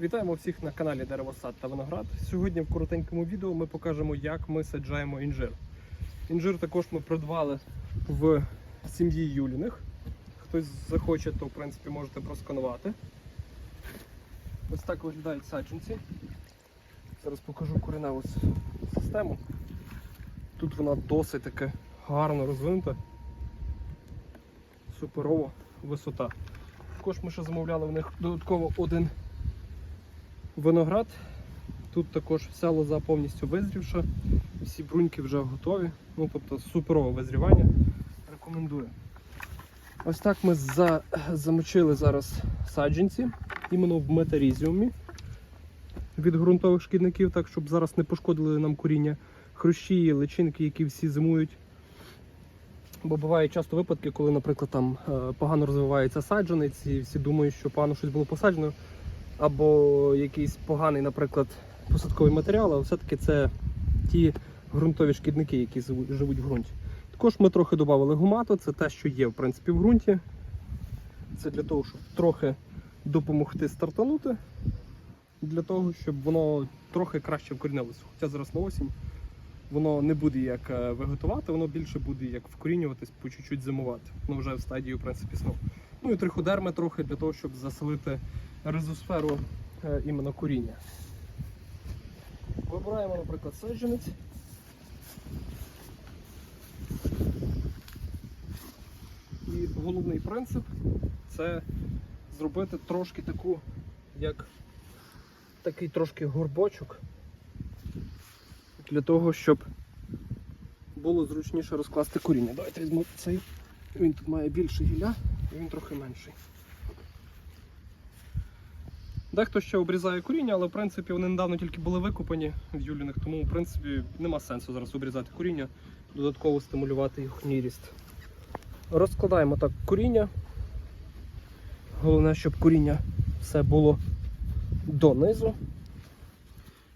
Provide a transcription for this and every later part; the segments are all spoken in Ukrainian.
Вітаємо всіх на каналі Деревосад та Виноград. Сьогодні в коротенькому відео ми покажемо, як ми саджаємо інжир. Інжир також ми придбали в сім'ї Юліних. Хтось захоче, то в принципі можете просканувати. Ось так виглядають саджанці. Зараз покажу кореневу систему. Тут вона досить таки гарно розвинута. Суперова висота. Також ми ще замовляли в них додатково один виноград. Тут також вся лоза повністю визрівша, всі бруньки вже готові. Ну, тобто суперове визрівання. Рекомендую. Ось так ми за... замочили зараз саджанці, іменно в метарізіумі від ґрунтових шкідників, так щоб зараз не пошкодили нам коріння хрущі, личинки, які всі зимують. Бо бувають часто випадки, коли, наприклад, там е, погано розвивається саджанець, і всі думають, що погано щось було посаджено, або якийсь поганий, наприклад, посадковий матеріал, а все-таки це ті ґрунтові шкідники, які живуть в ґрунті. Також ми трохи додали гумату, це те, що є в принципі в ґрунті. Це для того, щоб трохи допомогти стартанути, для того, щоб воно трохи краще вкорінилося. Хоча зараз на осінь воно не буде як е, виготувати, воно більше буде як вкорінюватись, по чуть-чуть зимувати. Ну вже в стадії, в принципі, сну. Ну і триходерми трохи для того, щоб заселити ризосферу е, іменно коріння. Вибираємо, наприклад, саджанець. І головний принцип це зробити трошки таку, як такий трошки горбочок, для того, щоб було зручніше розкласти коріння. Давайте візьму цей. Він тут має більше гілля, і він трохи менший. Дехто ще обрізає коріння, але в принципі вони недавно тільки були викопані в Юліних, тому в принципі нема сенсу зараз обрізати коріння, додатково стимулювати їхній ріст. Розкладаємо так коріння. Головне, щоб коріння все було донизу,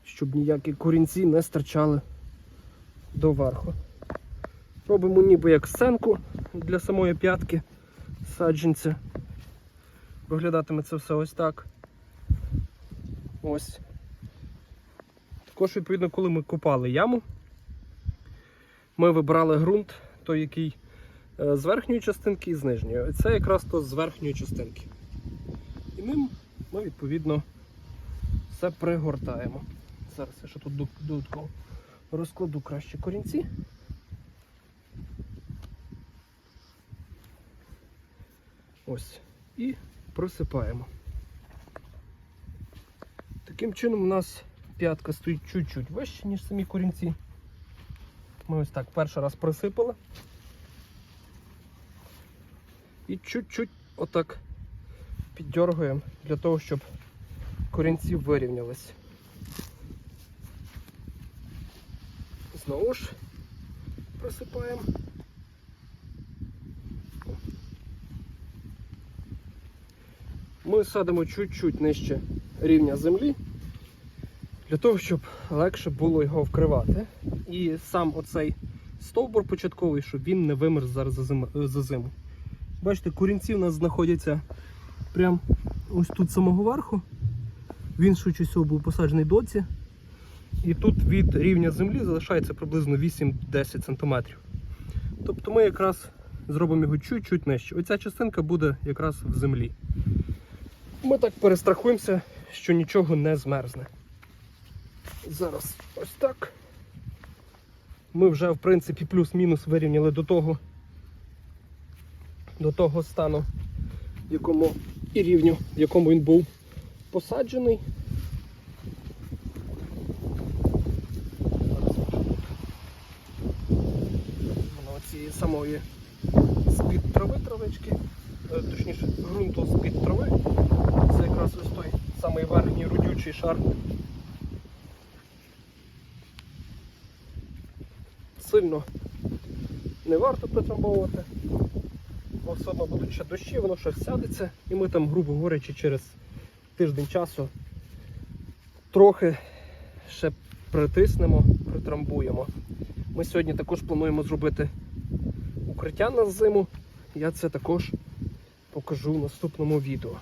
щоб ніякі корінці не стирчали доверху. Робимо ніби як сценку для самої п'ятки саджанця. Виглядатиме це все ось так. Ось. Також, відповідно, коли ми копали яму, ми вибрали ґрунт, той, який е, з верхньої частинки і з нижньої. Це якраз то з верхньої частинки. І ним ми, відповідно, все пригортаємо. Зараз я ще тут додатково розкладу краще корінці. Ось. І просипаємо. Таким чином у нас п'ятка стоїть чуть-чуть вище, ніж самі корінці. Ми ось так перший раз просипали. І чуть-чуть отак піддергуємо для того, щоб корінці вирівнялись. Знову ж просипаємо. Ми садимо чуть-чуть нижче рівня землі, для того, щоб легше було його вкривати. І сам оцей стовбур початковий, щоб він не вимерз зараз за. За зиму. Бачите, корінці у нас знаходяться прямо ось тут самого верху. Він швидше всього був посаджений доці. І тут від рівня землі залишається приблизно 8-10 см. Тобто ми якраз зробимо його чуть-чуть нижче. Оця частинка буде якраз в землі. Ми так перестрахуємося, що нічого не змерзне. Зараз ось так. Ми вже, в принципі, плюс-мінус вирівняли до того, до того стану, якому і рівню, в якому він був посаджений. Цієї самої з-під трави травички, е, точніше, ґрунту з-під трави. Це якраз ось той самий верхній родючий шар. Сильно не варто притрамбовувати, бо все одно будуть ще дощі, воно ще сядеться, і ми там, грубо говорячи, через тиждень часу трохи ще притиснемо, притрамбуємо. Ми сьогодні також плануємо зробити укриття на зиму. Я це також покажу в наступному відео.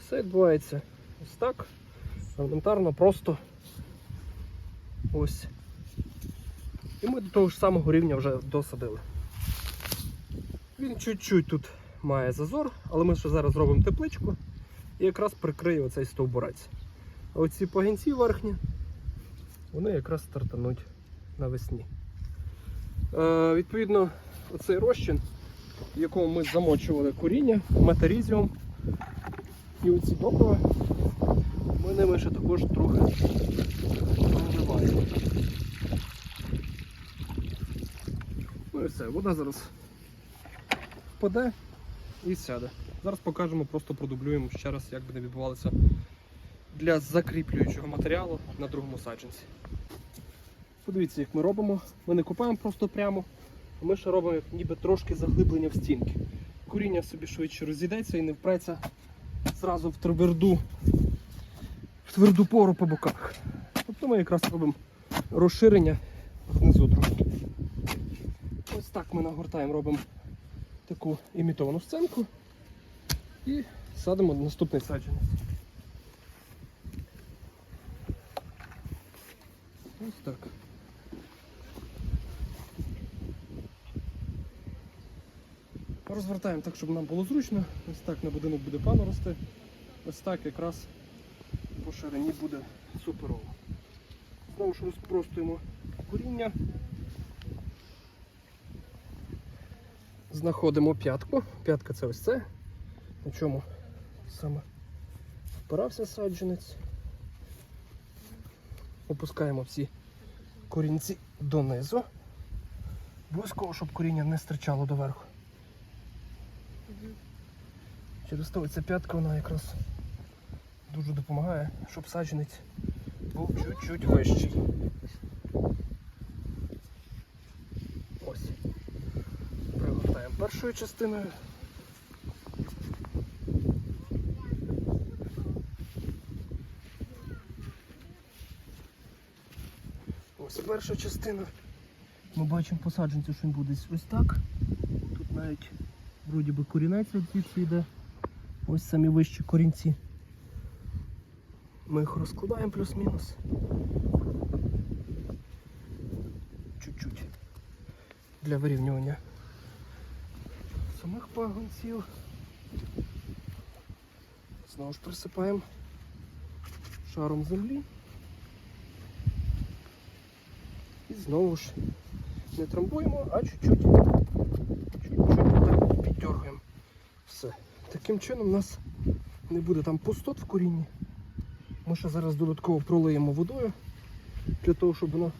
Все відбувається ось так. Елементарно, просто ось. І ми до того ж самого рівня вже досадили. Він чуть-чуть тут має зазор, але ми ще зараз зробимо тепличку і якраз прикриє оцей стовбурець. А оці пагінці верхні, вони якраз стартануть навесні. Е, відповідно, оцей розчин, в якому ми замочували коріння, метарізіум і оці добрива, ми ними ще також трохи проливаємо. Ну і все, вода зараз впаде і сяде. Зараз покажемо, просто продублюємо ще раз, як буде відбувалося для закріплюючого матеріалу на другому саджанці. Подивіться, як ми робимо. Ми не купаємо просто прямо, а ми ще робимо ніби трошки заглиблення в стінки. Коріння собі швидше розійдеться і не впреться зразу в тверду, в тверду пору по боках. Тобто ми якраз робимо розширення внизу трошки. Так ми нагортаємо, робимо таку імітовану сценку і садимо наступний саджанець. Ось так. Розвертаємо так, щоб нам було зручно. Ось так на будинок буде пану рости. Ось так якраз по ширині буде суперово. Знову ж розпростуємо коріння. Знаходимо п'ятку. П'ятка це ось це, на чому саме впирався саджанець. Опускаємо всі корінці донизу. Обов'язково, щоб коріння не стирчало доверху. Через то ця п'ятка вона якраз дуже допомагає, щоб саджанець був чуть-чуть вищий. Ось. Пригортаємо першою частиною. Ось перша частина. Ми бачимо по саджанцю, що він буде ось так. Тут навіть вроді би корінець звідси йде. Ось самі вищі корінці. Ми їх розкладаємо плюс-мінус. Чуть-чуть. Для вирівнювання самих пагонців. Знову ж присипаємо шаром землі. І знову ж не трамбуємо, а чуть-чуть чуть-чуть так піддергаємо. Все. Таким чином у нас не буде там пустот в корінні. Ми ще зараз додатково пролиємо водою для того, щоб воно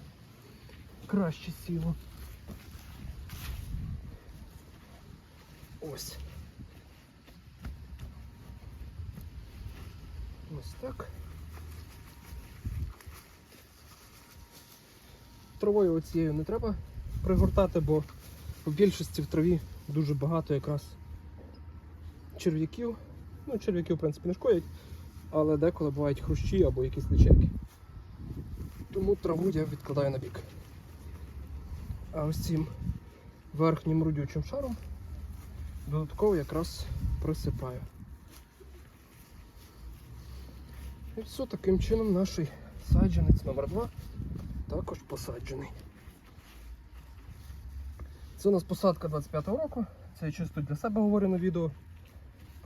краще сіло. Ось. Ось так. Травою оцією не треба пригортати, бо в більшості в траві дуже багато якраз черв'яків. Ну, черв'яків, в принципі, не шкодять, але деколи бувають хрущі або якісь личинки. Тому траву я відкладаю на бік. А ось цим верхнім родючим шаром додатково якраз присипаю. І все, таким чином наш саджанець номер 2 також посаджений. Це у нас посадка 25-го року. Це я чисто для себе говорю на відео.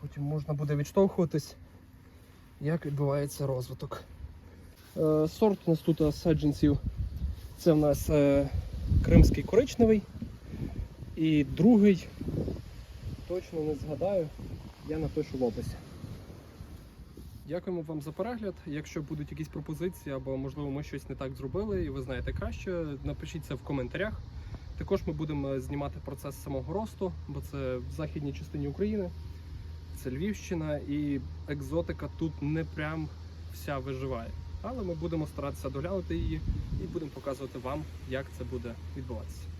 Потім можна буде відштовхуватись, як відбувається розвиток. Е, сорт у нас тут саджанців. Це в нас е, кримський коричневий. І другий, точно не згадаю, я напишу в описі. Дякуємо вам за перегляд. Якщо будуть якісь пропозиції або можливо ми щось не так зробили і ви знаєте краще, напишіть це в коментарях. Також ми будемо знімати процес самого росту, бо це в західній частині України, це Львівщина і екзотика тут не прям вся виживає. Але ми будемо старатися доглянути її і будемо показувати вам, як це буде відбуватися.